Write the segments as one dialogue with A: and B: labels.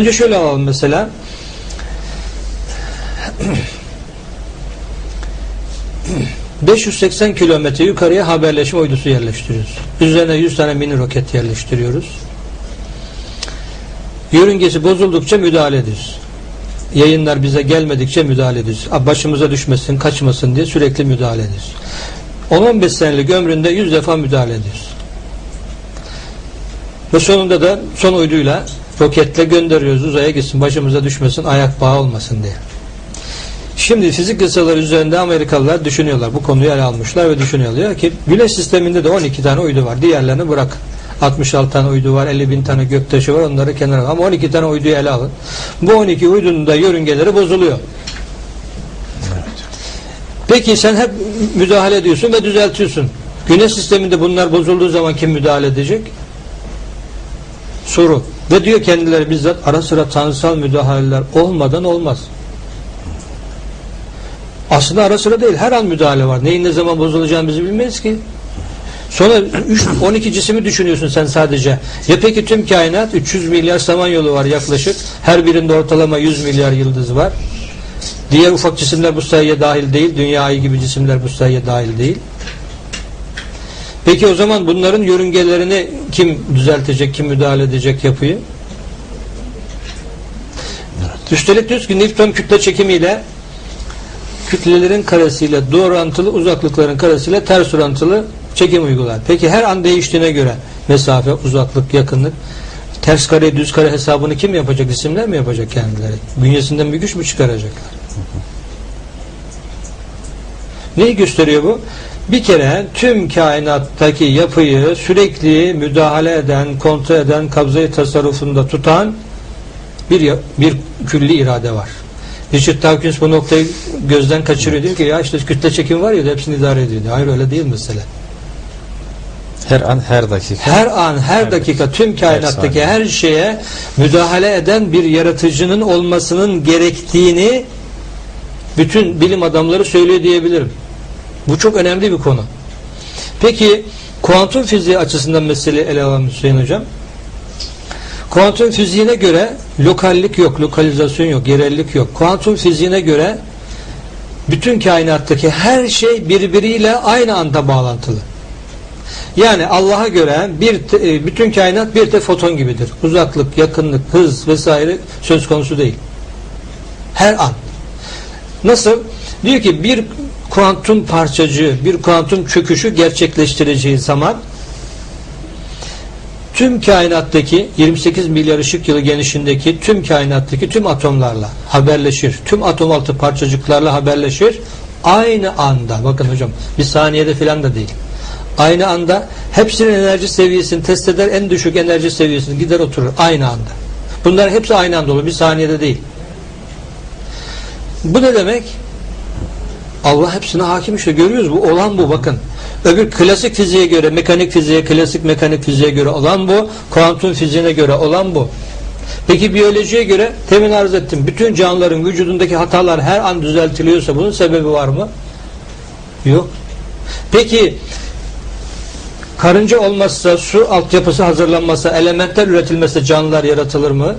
A: Önce şöyle alalım mesela. ...580 kilometre yukarıya haberleşme uydusu yerleştiriyoruz. Üzerine 100 tane mini roket yerleştiriyoruz. Yörüngesi bozuldukça müdahale ediyoruz. Yayınlar bize gelmedikçe müdahale ediyoruz. Başımıza düşmesin, kaçmasın diye sürekli müdahale ediyoruz. 10-15 senelik ömründe 100 defa müdahale ediyoruz. Ve sonunda da son uyduyla roketle gönderiyoruz uzaya gitsin başımıza düşmesin ayak bağı olmasın diye. Şimdi fizik yasaları üzerinde Amerikalılar düşünüyorlar. Bu konuyu ele almışlar ve düşünüyorlar ki güneş sisteminde de 12 tane uydu var. Diğerlerini bırak. 66 tane uydu var, 50 bin tane göktaşı var onları kenara. Ama 12 tane uyduyu ele alın. Bu 12 uydunun da yörüngeleri bozuluyor. Peki sen hep müdahale ediyorsun ve düzeltiyorsun. Güneş sisteminde bunlar bozulduğu zaman kim müdahale edecek? Soru. Ve diyor kendileri bizzat ara sıra tanrısal müdahaleler olmadan olmaz. Aslında ara sıra değil. Her an müdahale var. Neyin ne zaman bozulacağını biz bilmeyiz ki. Sonra 3, 12 cisimi düşünüyorsun sen sadece. Ya peki tüm kainat 300 milyar samanyolu var yaklaşık. Her birinde ortalama 100 milyar yıldız var. Diğer ufak cisimler bu sayıya dahil değil. Dünya ayı gibi cisimler bu sayıya dahil değil. Peki o zaman bunların yörüngelerini kim düzeltecek, kim müdahale edecek yapıyı? Üstelik diyoruz ki Newton kütle çekimiyle kütlelerin karesiyle doğru orantılı uzaklıkların karesiyle ters orantılı çekim uygular. Peki her an değiştiğine göre mesafe, uzaklık, yakınlık ters kare, düz kare hesabını kim yapacak? İsimler mi yapacak kendileri? Bünyesinden bir güç mü çıkaracaklar? Neyi gösteriyor bu? Bir kere tüm kainattaki yapıyı sürekli müdahale eden, kontrol eden, kabzayı tasarrufunda tutan bir bir külli irade var. Richard Dawkins bu noktayı gözden kaçırıyor. Diyor ki ya işte kütle çekim var ya hepsini idare ediyor. Diyor. Hayır öyle değil mesele.
B: Her an her dakika.
A: Her an, her dakika tüm kainattaki her şeye müdahale eden bir yaratıcının olmasının gerektiğini bütün bilim adamları söylüyor diyebilirim. Bu çok önemli bir konu. Peki kuantum fiziği açısından meseleyi ele alalım Hüseyin Hocam. Kuantum fiziğine göre lokallik yok, lokalizasyon yok, yerellik yok. Kuantum fiziğine göre bütün kainattaki her şey birbiriyle aynı anda bağlantılı. Yani Allah'a göre bir te, bütün kainat bir tek foton gibidir. Uzaklık, yakınlık, hız vesaire söz konusu değil. Her an. Nasıl? Diyor ki bir kuantum parçacığı, bir kuantum çöküşü gerçekleştireceği zaman tüm kainattaki 28 milyar ışık yılı genişliğindeki tüm kainattaki tüm atomlarla haberleşir. Tüm atom altı parçacıklarla haberleşir. Aynı anda bakın hocam bir saniyede filan da değil. Aynı anda hepsinin enerji seviyesini test eder en düşük enerji seviyesini gider oturur aynı anda. Bunlar hepsi aynı anda olur bir saniyede değil. Bu ne demek? Allah hepsine hakim işte görüyoruz bu olan bu bakın. Öbür klasik fiziğe göre mekanik fiziğe klasik mekanik fiziğe göre olan bu. Kuantum fiziğine göre olan bu. Peki biyolojiye göre temin arz ettim. Bütün canlıların vücudundaki hatalar her an düzeltiliyorsa bunun sebebi var mı? Yok. Peki karınca olmazsa su altyapısı hazırlanmazsa elementler üretilmezse canlılar yaratılır mı?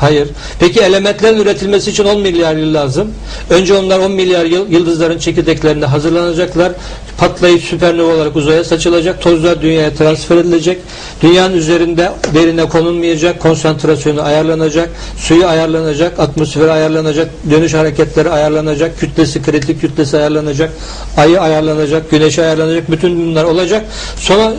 A: Hayır. Peki elementlerin üretilmesi için 10 milyar yıl lazım. Önce onlar 10 milyar yıl yıldızların çekirdeklerinde hazırlanacaklar. Patlayıp süpernova olarak uzaya saçılacak. Tozlar dünyaya transfer edilecek. Dünyanın üzerinde derine konulmayacak. Konsantrasyonu ayarlanacak. Suyu ayarlanacak. Atmosferi ayarlanacak. Dönüş hareketleri ayarlanacak. Kütlesi, kritik kütlesi ayarlanacak. Ayı ayarlanacak. Güneşi ayarlanacak. Bütün bunlar olacak. Sonra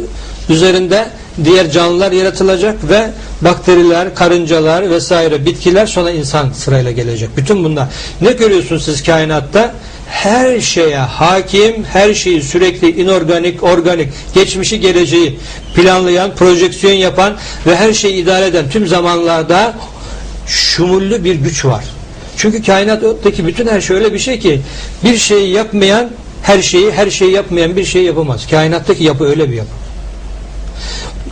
A: üzerinde diğer canlılar yaratılacak ve bakteriler, karıncalar vesaire bitkiler sonra insan sırayla gelecek. Bütün bunlar. Ne görüyorsunuz siz kainatta? Her şeye hakim, her şeyi sürekli inorganik, organik, geçmişi geleceği planlayan, projeksiyon yapan ve her şeyi idare eden tüm zamanlarda şumullü bir güç var. Çünkü kainattaki bütün her şey öyle bir şey ki bir şeyi yapmayan her şeyi, her şeyi yapmayan bir şey yapamaz. Kainattaki yapı öyle bir yapı.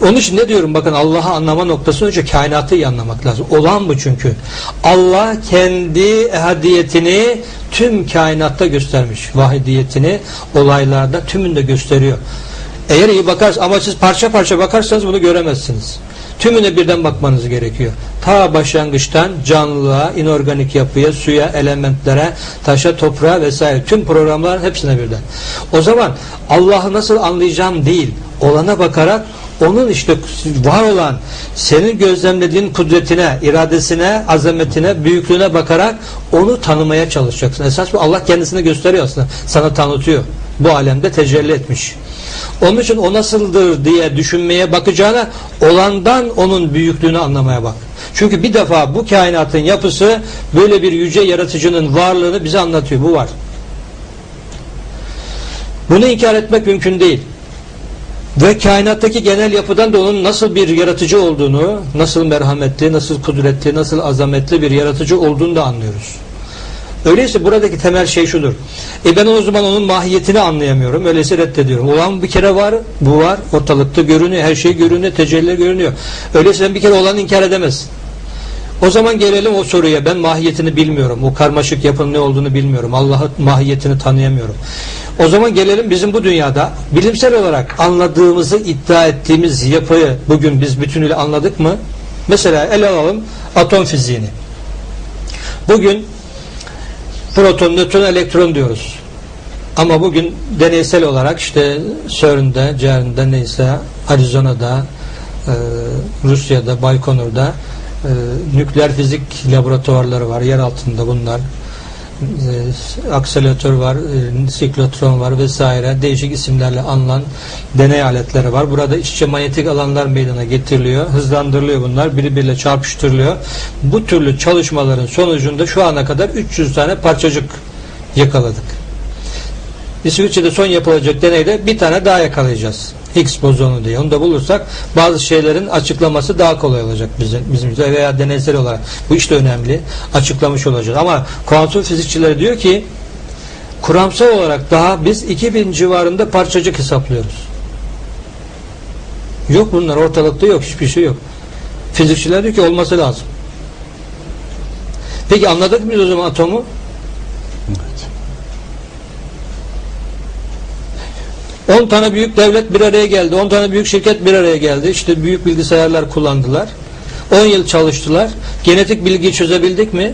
A: Onun için ne diyorum bakın Allah'ı anlama noktasında önce kainatı iyi anlamak lazım. Olan bu çünkü. Allah kendi ehadiyetini tüm kainatta göstermiş. Vahidiyetini olaylarda tümünde gösteriyor. Eğer iyi bakarsanız ama siz parça parça bakarsanız bunu göremezsiniz. Tümüne birden bakmanız gerekiyor. Ta başlangıçtan canlılığa, inorganik yapıya, suya, elementlere, taşa, toprağa vesaire tüm programlar hepsine birden. O zaman Allah'ı nasıl anlayacağım değil, olana bakarak onun işte var olan senin gözlemlediğin kudretine, iradesine, azametine, büyüklüğüne bakarak onu tanımaya çalışacaksın. Esas bu Allah kendisini gösteriyor aslında. Sana tanıtıyor. Bu alemde tecelli etmiş. Onun için o nasıldır diye düşünmeye bakacağına olandan onun büyüklüğünü anlamaya bak. Çünkü bir defa bu kainatın yapısı böyle bir yüce yaratıcının varlığını bize anlatıyor. Bu var. Bunu inkar etmek mümkün değil. Ve kainattaki genel yapıdan da onun nasıl bir yaratıcı olduğunu, nasıl merhametli, nasıl kudretli, nasıl azametli bir yaratıcı olduğunu da anlıyoruz. Öyleyse buradaki temel şey şudur. E ben o zaman onun mahiyetini anlayamıyorum. Öyleyse reddediyorum. Olan bir kere var, bu var. Ortalıkta görünüyor, her şey görünüyor, tecelliler görünüyor. Öyleyse sen bir kere olanı inkar edemezsin. O zaman gelelim o soruya. Ben mahiyetini bilmiyorum. O karmaşık yapının ne olduğunu bilmiyorum. Allah'ın mahiyetini tanıyamıyorum. O zaman gelelim bizim bu dünyada bilimsel olarak anladığımızı iddia ettiğimiz yapıyı bugün biz bütünüyle anladık mı? Mesela ele alalım atom fiziğini. Bugün proton, nötron, elektron diyoruz. Ama bugün deneysel olarak işte CERN'de, CERN'de neyse Arizona'da, e, Rusya'da, Baykonur'da e, nükleer fizik laboratuvarları var. Yer altında bunlar. E, akselatör var, e, siklotron var vesaire. Değişik isimlerle anılan deney aletleri var. Burada içe manyetik alanlar meydana getiriliyor. Hızlandırılıyor bunlar. Birbiriyle çarpıştırılıyor. Bu türlü çalışmaların sonucunda şu ana kadar 300 tane parçacık yakaladık. İsviçre'de son yapılacak deneyde bir tane daha yakalayacağız. Higgs bozonu diye. Onu da bulursak bazı şeylerin açıklaması daha kolay olacak bizim, bizim için. veya deneysel olarak. Bu işte önemli. Açıklamış olacağız. Ama kuantum fizikçileri diyor ki kuramsal olarak daha biz 2000 civarında parçacık hesaplıyoruz. Yok bunlar ortalıkta yok. Hiçbir şey yok. Fizikçiler diyor ki olması lazım. Peki anladık mı o zaman atomu? 10 tane büyük devlet bir araya geldi. 10 tane büyük şirket bir araya geldi. İşte büyük bilgisayarlar kullandılar. 10 yıl çalıştılar. Genetik bilgiyi çözebildik mi?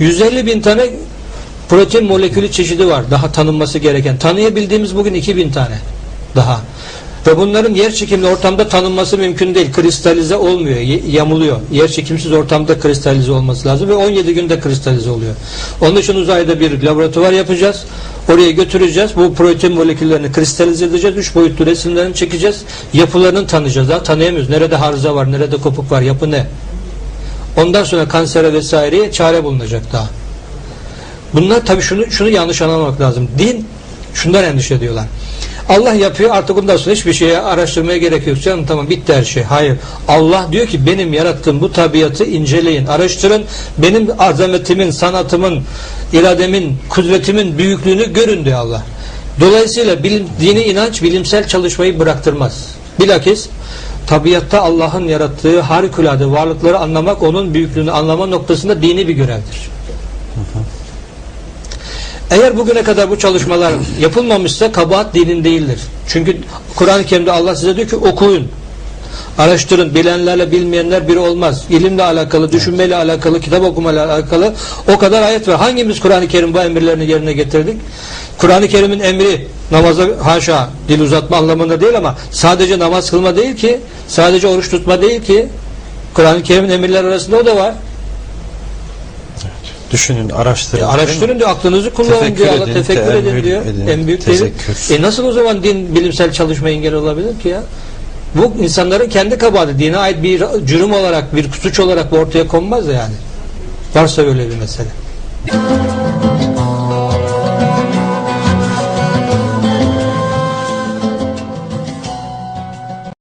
A: ...150 bin tane protein molekülü çeşidi var. Daha tanınması gereken. Tanıyabildiğimiz bugün 2000 tane. Daha. Ve bunların yer çekimli ortamda tanınması mümkün değil. Kristalize olmuyor, yamuluyor. Yer çekimsiz ortamda kristalize olması lazım ve 17 günde kristalize oluyor. Onun için uzayda bir laboratuvar yapacağız. Oraya götüreceğiz. Bu protein moleküllerini kristalize edeceğiz. Üç boyutlu resimlerini çekeceğiz. Yapılarını tanıyacağız. Daha tanıyamıyoruz. Nerede harza var, nerede kopuk var, yapı ne? Ondan sonra kansere vesaireye çare bulunacak daha. Bunlar tabii şunu şunu yanlış anlamak lazım. Din şundan endişe ediyorlar. Allah yapıyor artık ondan sonra hiçbir şeye araştırmaya gerek yok. Canım tamam bitti her şey. Hayır. Allah diyor ki benim yarattığım bu tabiatı inceleyin, araştırın. Benim azametimin, sanatımın, irademin, kudretimin büyüklüğünü görün diyor Allah. Dolayısıyla bilim, dini inanç bilimsel çalışmayı bıraktırmaz. Bilakis tabiatta Allah'ın yarattığı harikulade varlıkları anlamak, onun büyüklüğünü anlama noktasında dini bir görevdir. Eğer bugüne kadar bu çalışmalar yapılmamışsa kabahat dinin değildir. Çünkü Kur'an-ı Kerim'de Allah size diyor ki okuyun. Araştırın. Bilenlerle bilmeyenler biri olmaz. İlimle alakalı, düşünmeyle alakalı, kitap okumayla alakalı o kadar ayet var. Hangimiz Kur'an-ı Kerim bu emirlerini yerine getirdik? Kur'an-ı Kerim'in emri namaza haşa dil uzatma anlamında değil ama sadece namaz kılma değil ki, sadece oruç tutma değil ki Kur'an-ı Kerim'in emirler arasında o da var.
B: Düşünün, araştırın.
A: E, araştırın diyor, aklınızı kullanın
B: Tefekkür
A: diyor,
B: edin,
A: tefekkür edin diyor.
B: edin,
A: en büyük
B: tezekkür.
A: E nasıl o zaman din bilimsel çalışma engel olabilir ki ya? Bu insanların kendi kabahati. Dine ait bir cürüm olarak, bir suç olarak ortaya konmaz yani. Varsa öyle bir mesele.